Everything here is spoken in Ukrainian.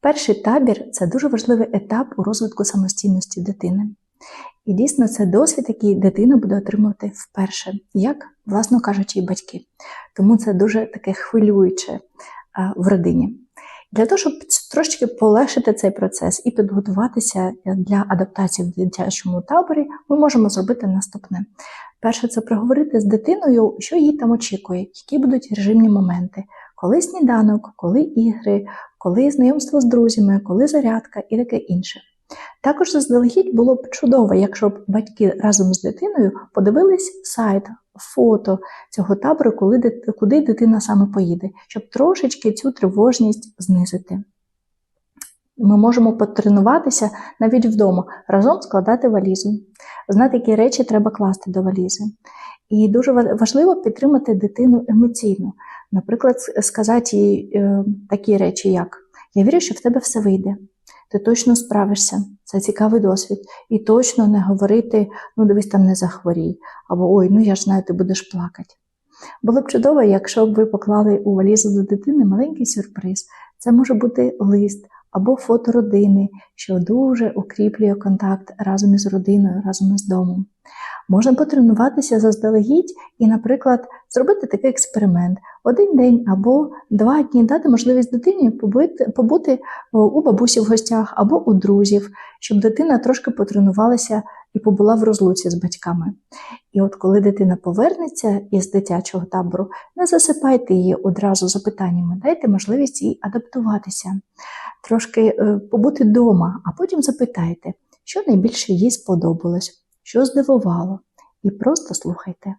Перший табір це дуже важливий етап у розвитку самостійності дитини. І дійсно це досвід, який дитина буде отримувати вперше, як, власно кажучи, і батьки. Тому це дуже таке хвилююче в родині. Для того, щоб трошечки полегшити цей процес і підготуватися для адаптації в дитячому таборі, ми можемо зробити наступне. Перше, це проговорити з дитиною, що їй там очікує, які будуть режимні моменти, коли сніданок, коли ігри, коли знайомство з друзями, коли зарядка і таке інше. Також заздалегідь було б чудово, якщо б батьки разом з дитиною подивились сайт, фото цього табору, коли, куди дитина саме поїде, щоб трошечки цю тривожність знизити. Ми можемо потренуватися навіть вдома, разом складати валізу, знати, які речі треба класти до валізи. І дуже важливо підтримати дитину емоційно. Наприклад, сказати їй е, такі речі, як Я вірю, що в тебе все вийде, ти точно справишся, це цікавий досвід. І точно не говорити, ну дивись, там не захворій, або ой, ну я ж знаю, ти будеш плакати. Було б чудово, якщо б ви поклали у валізу до дитини маленький сюрприз. Це може бути лист або фото родини, що дуже укріплює контакт разом із родиною, разом із домом. Можна потренуватися заздалегідь і, наприклад, зробити такий експеримент: один день або два дні дати можливість дитині побути, побути у бабусі в гостях або у друзів, щоб дитина трошки потренувалася і побула в розлуці з батьками. І от коли дитина повернеться із дитячого табору, не засипайте її одразу запитаннями, дайте можливість їй адаптуватися, трошки е, побути вдома, а потім запитайте, що найбільше їй сподобалось, що здивувало, і просто слухайте.